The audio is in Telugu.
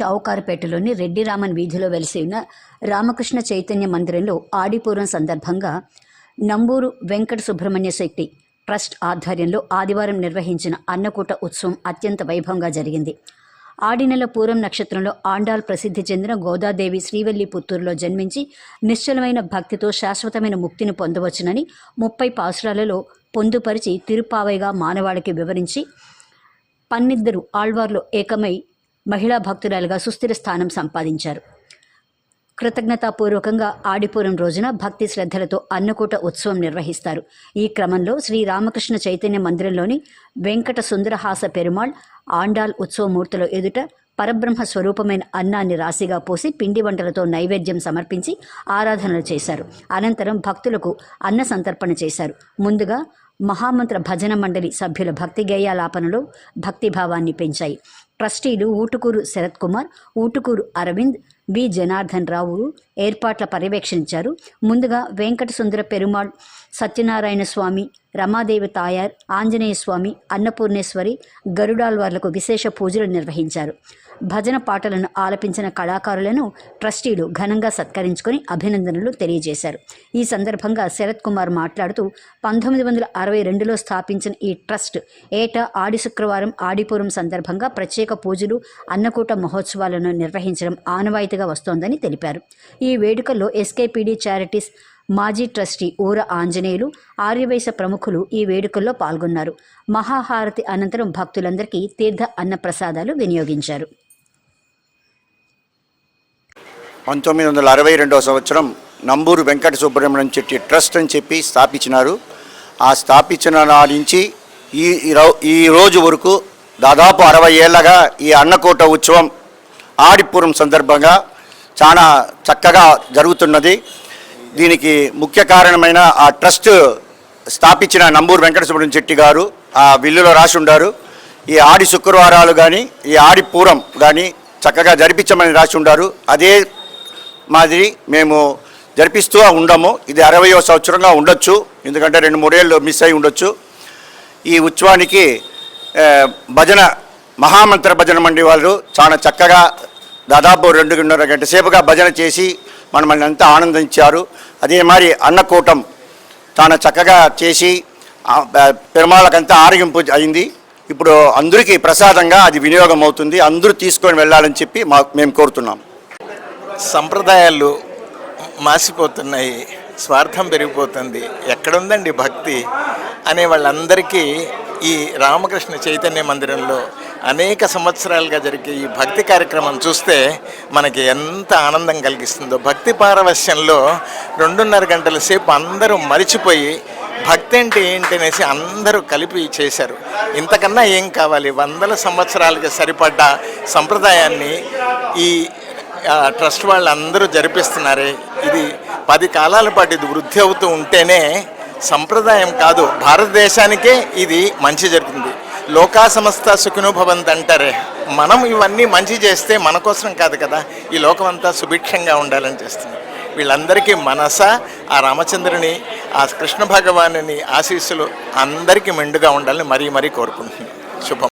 షావుకారుపేటలోని రెడ్డి రామన్ వీధిలో వెలిసి ఉన్న రామకృష్ణ చైతన్య మందిరంలో ఆడిపూరం సందర్భంగా నంబూరు వెంకట సుబ్రహ్మణ్య శెట్టి ట్రస్ట్ ఆధ్వర్యంలో ఆదివారం నిర్వహించిన అన్నకూట ఉత్సవం అత్యంత వైభవంగా జరిగింది. ఆడినెల పూరం నక్షత్రంలో ఆండాల్ ప్రసిద్ధి చెందిన గోదాదేవి శ్రీవల్లి పుత్తూరులో జన్మించి నిశ్చలమైన భక్తితో శాశ్వతమైన ముక్తిని పొందవచ్చునని ముప్పై పాసురాలలో పొందుపరిచి తిరుపావైగా మానవాళికి వివరించి పన్నిద్దరు ఆళ్వార్లో ఏకమై మహిళా భక్తురాలుగా సుస్థిర స్థానం సంపాదించారు. కృతజ్ఞతాపూర్వకంగా ఆడిపురం రోజున భక్తి శ్రద్ధలతో అన్నకూట ఉత్సవం నిర్వహిస్తారు. ఈ క్రమంలో శ్రీ రామకృష్ణ చైతన్య మందిరంలోని వెంకట సుందరహాస పెరుమాళ్ ఆండాల్ ఉత్సవమూర్తుల ఎదుట పరబ్రహ్మ స్వరూపమైన అన్నాన్ని రాశిగా పోసి పిండి వంటలతో నైవేద్యం సమర్పించి ఆరాధనలు చేశారు. అనంతరం భక్తులకు అన్న సంతర్పణ చేశారు. ముందుగా మహామంత్ర భజన మండలి సభ్యుల భక్తి గేయాలాపనలు భక్తిభావాన్ని పెంచాయి. ట్రస్టీలు ఊటుకూరు శరత్ కుమార్ ఊటుకూరు అరవింద్ బి. జనార్దన్ రావు ఏర్పాట్ల పర్యవేక్షించారు. ముందుగా వెంకట సుందర పెరుమాళ్ సత్యనారాయణ స్వామి రమాదేవి తాయార్ ఆంజనేయ స్వామి అన్నపూర్ణేశ్వరి గరుడాల్వార్లకు విశేష పూజలు నిర్వహించారు. భజన పాటలను ఆలపించిన కళాకారులను ట్రస్టీలు ఘనంగా సత్కరించుకొని అభినందనలు తెలియజేశారు. ఈ సందర్భంగా శరత్ కుమార్ మాట్లాడుతూ పంతొమ్మిది వందల అరవై రెండులో స్థాపించిన ఈ ట్రస్ట్ ఏటా ఆడి శుక్రవారం ఆడిపురం సందర్భంగా ప్రత్యేక పూజలు అన్నకూట మహోత్సవాలను నిర్వహించడం ఆనవాయితీగా వస్తోందని తెలిపారు. ఈ వేడుకల్లో ఎస్కేపీడీ చారిటీస్ మాజీ ట్రస్టీ ఊర ఆంజనేయులు ఆర్యవైశ ప్రముఖులు ఈ వేడుకల్లో పాల్గొన్నారు. మహాహారతి అనంతరం భక్తులందరికీ తీర్థ అన్నప్రసాదాలు వినియోగించారు. పంతొమ్మిది వందల అరవై రెండవ సంవత్సరం నంబూరు వెంకట సుబ్రహ్మణ్యం చెట్టి ట్రస్ట్ అని చెప్పి స్థాపించినారు. ఆ స్థాపించిన నాటి నుంచి ఈ రో- ఈ రోజు వరకు దాదాపు అరవై ఏళ్ళగా ఈ అన్నకోట ఉత్సవం ఆడిపురం సందర్భంగా చాలా చక్కగా జరుగుతున్నది. దీనికి ముఖ్య కారణమైన ఆ ట్రస్ట్ స్థాపించిన నంబూరు వెంకట సుబ్రహ్మణ్యం చెట్టి గారు ఆ విల్లులో రాసి ఉండారు. ఈ ఆడి శుక్రవారాలు కానీ ఈ ఆడి పూరం కానీ చక్కగా జరిపించమని రాసి ఉండారు. అదే మాదిరి మేము జరిపిస్తూ ఉండము. ఇది అరవయో సంవత్సరంగా ఉండొచ్చు. ఎందుకంటే రెండు మూడేళ్ళు మిస్ అయి ఉండొచ్చు. ఈ ఉత్సవానికి భజన మహామంత్ర భజన మండి వాళ్ళు చాలా చక్కగా దాదాపు రెండున్నర గంట సేపుగా భజన చేసి మనల్ని అంతా ఆనందించారు. అదే మరి అన్నకూటం చాలా చక్కగా చేసి పెరుమాళ్ళకంతా ఆరగింపు అయింది. ఇప్పుడు అందరికీ ప్రసాదంగా అది వినియోగం అవుతుంది. అందరూ తీసుకొని వెళ్ళాలని చెప్పి మా మేము కోరుతున్నాం. సంప్రదాయాలు మాసిపోతున్నాయి. స్వార్థం పెరిగిపోతుంది. ఎక్కడుందండి భక్తి? అనే వాళ్ళందరికీ ఈ రామకృష్ణ చైతన్య మందిరంలో అనేక సంవత్సరాలుగా జరిగే ఈ భక్తి కార్యక్రమం చూస్తే మనకి ఎంత ఆనందం కలిగిస్తుందో. భక్తి పారవశ్యంలో రెండున్నర గంటల సేపు అందరూ మరిచిపోయి భక్తి అంటే ఏంటి అనేసి అందరూ కలిపి చేశారు. ఇంతకన్నా ఏం కావాలి? వందల సంవత్సరాలకి సరిపడ్డ సంప్రదాయాన్ని ఈ ట్రస్ట్ వాళ్ళందరూ జరిపిస్తున్నారే. ఇది పది కాలాల పాటు ఇది వృద్ధి అవుతూ ఉంటేనే సంప్రదాయం కాదు. భారతదేశానికే ఇది మంచి జరుగుతుంది. లోకా సంస్థ సుఖినోభవంత్ అంటారే మనం ఇవన్నీ మంచి చేస్తే మన కోసం కాదు కదా. ఈ లోకం అంతా సుభిక్షంగా ఉండాలని చేస్తుంది. వీళ్ళందరికీ మనస ఆ రామచంద్రుని ఆ కృష్ణ భగవానుని ఆశీస్సులు అందరికీ మెండుగా ఉండాలని మరీ మరీ కోరుకుంటున్నాను శుభం.